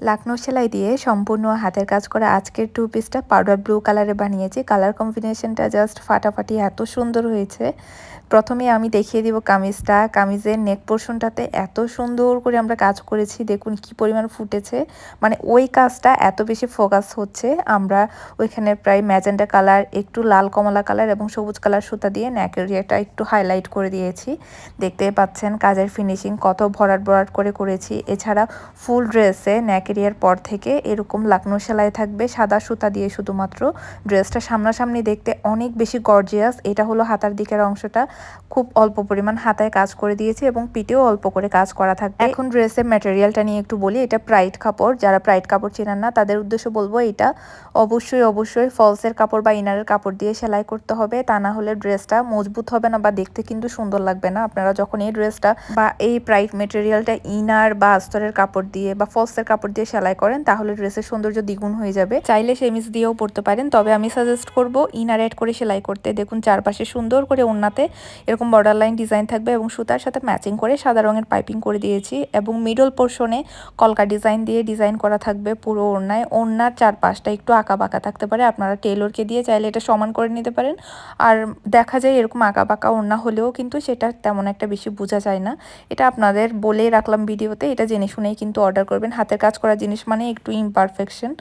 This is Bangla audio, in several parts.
লাকনো সেলাই দিয়ে সম্পূর্ণ হাতের কাজ করা আজকের টু পিসটা পাউডার ব্লু কালারে বানিয়েছি। কালার কম্বিনেশনটা জাস্ট ফাটাফাটি এত সুন্দর হয়েছে। প্রথমে আমি দেখিয়ে দিব কামিজটা। কামিজের নেক পোর্শনটাতে এত সুন্দর করে আমরা কাজ করেছি। দেখুন কি পরিমাণ ফুটেছে। মানে ওই কাজটা এত বেশি ফোকাস হচ্ছে। আমরা ওইখানে প্রায় ম্যাজেন্ডা কালার একটু লাল কমলা কালার এবং সবুজ কালার সুতা দিয়ে নেকের ইয়েটা একটু হাইলাইট করে দিয়েছি। দেখতে পাচ্ছেন কাজের ফিনিশিং কত ভরাট ভরাট করে করেছি। এছাড়া ফুল ড্রেসে নেকেরিয়ার পর থেকে এরকম লাকনো সেলাই থাকবে, সাদা সুতা দিয়ে শুধুমাত্র। ড্রেসটা সামনাসামনি দেখতে অনেক বেশি গর্জিয়াস এটা হলো হাতার দিকের অংশটা। খুব অল্প পরিমাণ হাতায় কাজ করে দিয়েছে এবং পিঠেও অল্প করে কাজ করা থাকবে। এখন ড্রেসের ম্যাটেরিয়ালটা নিয়ে একটু বলি, এটা প্রাইড কাপড়। যারা প্রাইড কাপড় চেনেন না, তাদের উদ্দেশ্য বলব এটা। অবশ্যই অবশ্যই ফলসের কাপড় বা ইনারের কাপড় দিয়ে সেলাই করতে হবে। তা না হলে ড্রেসটা মজবুত হবে না বা দেখতে কিন্তু সুন্দর লাগবে না। আপনারা যখন এই ড্রেসটা বা এই প্রাইড মেটেরিয়ালটা ইনার বা আস্তরের কাপড় দিয়ে বা ফলসের কাপড় দিয়ে সেলাই করেন, তাহলে ড্রেসের সৌন্দর্য দ্বিগুণ হয়ে যাবে। চাইলে সেমিস দিয়েও পরতে পারেন, তবে আমি সাজেস্ট করব ইনার অ্যাড করে সেলাই করতে। দেখুন, চারপাশে সুন্দর করে ওনাতে এরকম বর্ডার লাইন ডিজাইন থাকবে এবং সুতার সাথে ম্যাচিং করে সাদা রঙের পাইপিং করে দিয়েছি এবং মিডল পোর্শনে কলকা ডিজাইন দিয়ে ডিজাইন করা থাকবে পুরো ওড়নায়। ওড়নার চারপাশটা একটু আঁকা বাঁকা থাকতে পারে, আপনারা টেলরকে দিয়ে চাইলে এটা সমান করে নিতে পারেন। আর দেখা যায় এরকম আঁকা বাঁকা ওড়না হলেও কিন্তু সেটা তেমন একটা বেশি বোঝা যায় না। এটা আপনাদের বলেই রাখলাম ভিডিওতে, এটা জেনে শুনেই কিন্তু অর্ডার করবেন। হাতের কাজ করা জিনিস মানে একটু ইমপারফেকশন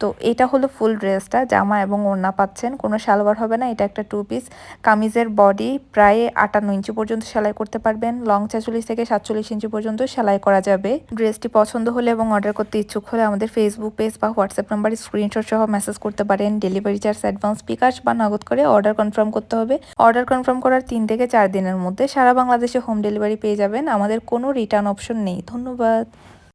তো এটা হলো ফুল ড্রেসটা জামা এবং ওড়না পাচ্ছেন। কোনো সালোয়ার হবে না, এটা একটা টু পিস কামিজের বডি প্রায় আটান্ন ইঞ্চি পর্যন্ত সেলাই করতে পারবেন। লং ছেচল্লিশ থেকে সাতচল্লিশ ইঞ্চি পর্যন্ত সেলাই করা যাবে। ড্রেসটি পছন্দ হলে এবং অর্ডার করতে ইচ্ছুক হলে আমাদের ফেসবুক পেজ বা হোয়াটসঅ্যাপ নাম্বারে স্ক্রিনশট সহ মেসেজ করতে পারেন। ডেলিভারি চার্জ অ্যাডভান্স বিকাশ বা নগদ করে অর্ডার কনফার্ম করতে হবে। অর্ডার কনফার্ম করার তিন থেকে চার দিনের মধ্যে সারা বাংলাদেশে হোম ডেলিভারি পেয়ে যাবেন। আমাদের কোনো রিটার্ন অপশন নেই। ধন্যবাদ।